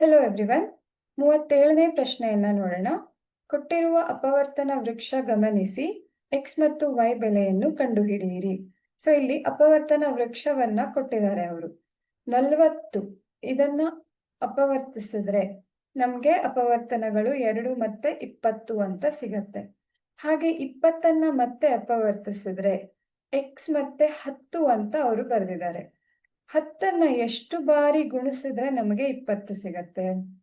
Hello everyone ಮೂವತ್ತೇಳನೇ ಪ್ರಶ್ನೆಯನ್ನ ನೋಡೋಣ. ಕೊಟ್ಟಿರುವ ಅಪವರ್ತನ ವೃಕ್ಷ ಗಮನಿಸಿ. ಎಕ್ಸ್ ಮತ್ತು ವೈ ಬೆಲೆಯನ್ನು ಕಂಡುಹಿಡಿಯಿರಿ. ಸೊ ಇಲ್ಲಿ ಅಪವರ್ತನ ವೃಕ್ಷವನ್ನ ಕೊಟ್ಟಿದ್ದಾರೆ ಅವರು. ನಲವತ್ತು. ಇದನ್ನ ಅಪವರ್ತಿಸಿದ್ರೆ ನಮ್ಗೆ ಅಪವರ್ತನಗಳು ಎರಡು ಮತ್ತೆ ಇಪ್ಪತ್ತು ಅಂತ ಸಿಗತ್ತೆ. ಹಾಗೆ ಇಪ್ಪತ್ತನ್ನ ಮತ್ತೆ ಅಪವರ್ತಿಸಿದ್ರೆ ಎಕ್ಸ್ ಮತ್ತೆ ಹತ್ತು ಅಂತ ಅವರು ಬರೆದಿದ್ದಾರೆ. ಹತ್ತನ್ನ ಎಷ್ಟು ಬಾರಿ ಗುಣಿಸಿದ್ರೆ ನಮಗೆ ಇಪ್ಪತ್ತು ಸಿಗತ್ತೆ?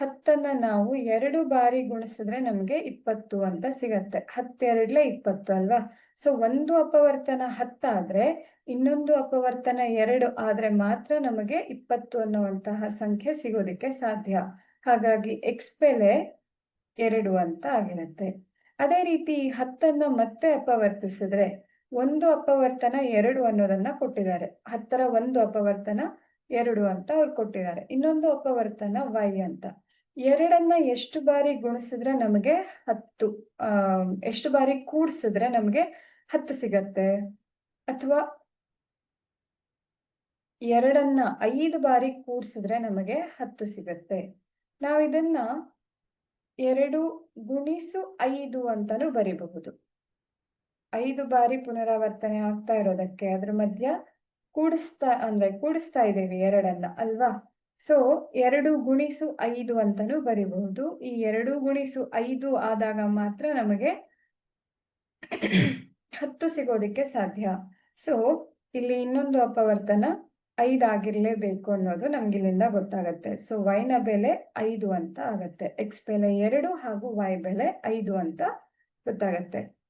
ಹತ್ತನ್ನ ನಾವು ಎರಡು ಬಾರಿ ಗುಣಿಸಿದ್ರೆ ನಮಗೆ ಇಪ್ಪತ್ತು ಅಂತ ಸಿಗತ್ತೆ. ಹತ್ತೆರಡ್ಲೆ ಇಪ್ಪತ್ತು ಅಲ್ವಾ? ಸೊ ಒಂದು ಅಪವರ್ತನ ಹತ್ತಾದ್ರೆ, ಇನ್ನೊಂದು ಅಪವರ್ತನ ಎರಡು ಆದ್ರೆ ಮಾತ್ರ ನಮಗೆ ಇಪ್ಪತ್ತು ಅನ್ನುವಂತಹ ಸಂಖ್ಯೆ ಸಿಗೋದಿಕ್ಕೆ ಸಾಧ್ಯ. ಹಾಗಾಗಿ ಎಕ್ಸ್ ಬೆಲೆ ಎರಡು ಅಂತ ಆಗಿರುತ್ತೆ. ಅದೇ ರೀತಿ ಹತ್ತನ್ನ ಮತ್ತೆ ಅಪವರ್ತಿಸಿದ್ರೆ ಒಂದು ಅಪವರ್ತನ ಎರಡು ಅನ್ನೋದನ್ನ ಕೊಟ್ಟಿದ್ದಾರೆ. ಹತ್ತರ ಒಂದು ಅಪವರ್ತನ ಎರಡು ಅಂತ ಅವ್ರು ಕೊಟ್ಟಿದ್ದಾರೆ. ಇನ್ನೊಂದು ಅಪವರ್ತನ ವೈ ಅಂತ. ಎರಡನ್ನ ಎಷ್ಟು ಬಾರಿ ಗುಣಿಸಿದ್ರೆ ನಮಗೆ ಹತ್ತು, ಆ, ಎಷ್ಟು ಬಾರಿ ಕೂಡ್ಸಿದ್ರೆ ನಮಗೆ ಹತ್ತು ಸಿಗತ್ತೆ? ಅಥವಾ ಎರಡನ್ನ ಐದು ಬಾರಿ ಕೂಡ್ಸಿದ್ರೆ ನಮಗೆ ಹತ್ತು ಸಿಗತ್ತೆ? ನಾವು ಇದನ್ನ ಎರಡು ಗುಣಿಸು ಐದು ಅಂತಾನು ಬರಿಬಹುದು. ಐದು ಬಾರಿ ಪುನರಾವರ್ತನೆ ಆಗ್ತಾ ಇರೋದಕ್ಕೆ ಅದ್ರ ಮಧ್ಯ ಕೂಡಿಸ್ತಾ, ಅಂದ್ರೆ ಕೂಡಿಸ್ತಾ ಇದ್ದೀವಿ ಎರಡನ್ನ, ಅಲ್ವಾ? ಸೊ ಎರಡು ಗುಣಿಸು ಐದು ಅಂತಾನು ಬರಿಬಹುದು. ಈ ಎರಡು ಗುಣಿಸು ಐದು ಆದಾಗ ಮಾತ್ರ ನಮಗೆ ಹತ್ತು ಸಿಗೋದಿಕ್ಕೆ ಸಾಧ್ಯ. ಸೊ ಇಲ್ಲಿ ಇನ್ನೊಂದು ಅಪವರ್ತನ ಐದಾಗಿರ್ಲೇಬೇಕು ಅನ್ನೋದು ನಮ್ಗೆ ಇಲ್ಲಿಂದ ಗೊತ್ತಾಗತ್ತೆ ಸೊ ವೈನ ಬೆಲೆ ಐದು ಅಂತ ಆಗತ್ತೆ. ಎಕ್ಸ್ ಬೆಲೆ ಎರಡು ಹಾಗೂ ವೈ ಬೆಲೆ ಐದು ಅಂತ ಗೊತ್ತಾಗತ್ತೆ.